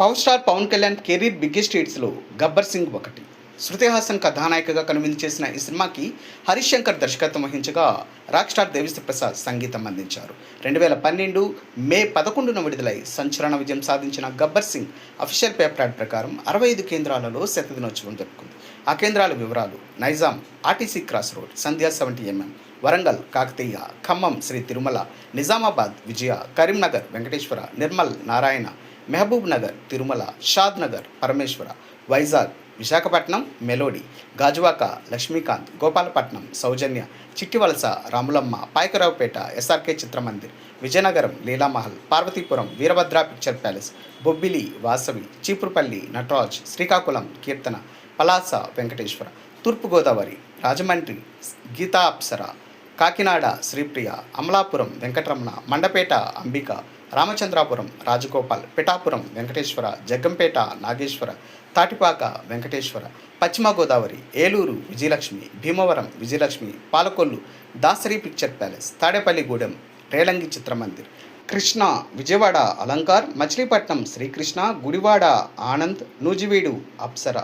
Power star Pawan Kalyan career biggest హిట్స్లో Gabbar Singh ఒకటి. శృతి హాసన్ కథానాయికగా కనువిందు చేసిన ఈ సినిమాకి హరీష్ శంకర్ దర్శకత్వం వహించగా రాక్ స్టార్ దేవిశ్రీ ప్రసాద్ సంగీతం అందించారు. రెండు వేల పన్నెండు మే పదకొండున విడుదలై సంచలన విజయం సాధించిన Gabbar Singh official paper ad ప్రకారం అరవై ఐదు కేంద్రాలలో శతదినోత్సవం జరుపుకుంది. ఆ కేంద్రాల వివరాలు Nizam RTC cross road Sandhya seventy MM Warangal Kakatiya Khammam Sri Tirumala Nizamabad Vijaya Karimnagar Venkateswara Nirmal Narayana Mahabubnagar Tirumala Shadnagar Parameswara Vizag Visakhapatnam melody Gajuwaka Lakshmikanth Gopalapatnam Soujanya Chittivalasa Ramulamma Payakaraopeta SRK Chitramandir Vizianagaram Leelamahal Parvathipuram Veerabhadra picture palace Bobbili Vasavi Cheepurupalli Nataraj Srikakulam Keerthana Palasa Venkateswara Thoorpu Godavari Rajahmundry Geetha Apsara Kakinada Sripriya Amalapuram Venkataramana Mandapeta Ambika Ramachandrapuram Rajagopal Pithapuram Venkateswara Jaggampeta Nageswara Tatipaka Venkateswara Paschima Godavari Eluru Vijayalakshmi Bhimavaram Vijayalakshmi Palakollu Dasari picture palace Tadepalligudem Relangi Chitramandir Krishna Vijayawada Alankar Machilipatnam Srikrishna Gudivada Anand Nuzvid Apsara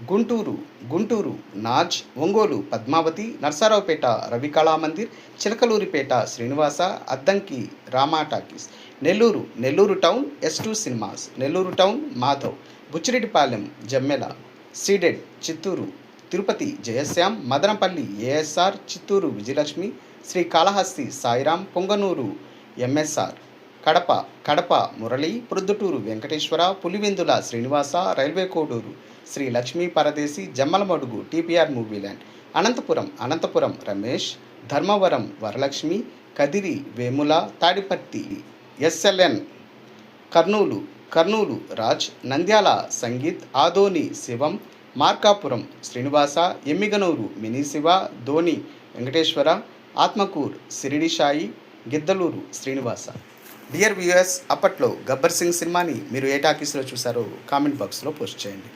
Guntur Guntur Naz Ongole Padmavathi Narasaraopet Ravi Kalamandir Chilakaluripet Srinivasa Addanki Rama talkies Nellore Nellore town S two cinemas Nellore town Madhav Buchireddypalem Jammela ceded Chittoor Tirupati Jayashyam Madanapalle ASR Chittoor Vijayalakshmi Sri Kalahasti Sairam Punganur MSR Kadapa Kadapa Murali Proddatur Venkateswara Pulivendula Srinivasa railway Koduru Sri Lakshmi Paradesi Jammalamadugu TPR movie land Anantapur Anantapur Ramesh Dharmavaram Varalakshmi Kadiri Vemula Tadipatri SLN Kurnool Kurnool Raj Nandyal Sangeet Adoni Shivam Markapur Srinivasa Yemmiganur mini Shiva Dhoni Venkateswara Atmakur Shirdi Sai Giddalur Srinivasa. Dear viewers అప్పట్లో గబ్బర్ సింగ్ సినిమాని మీరు ఏ టాకీస్లో చూసారో comment బాక్స్లో post చేయండి.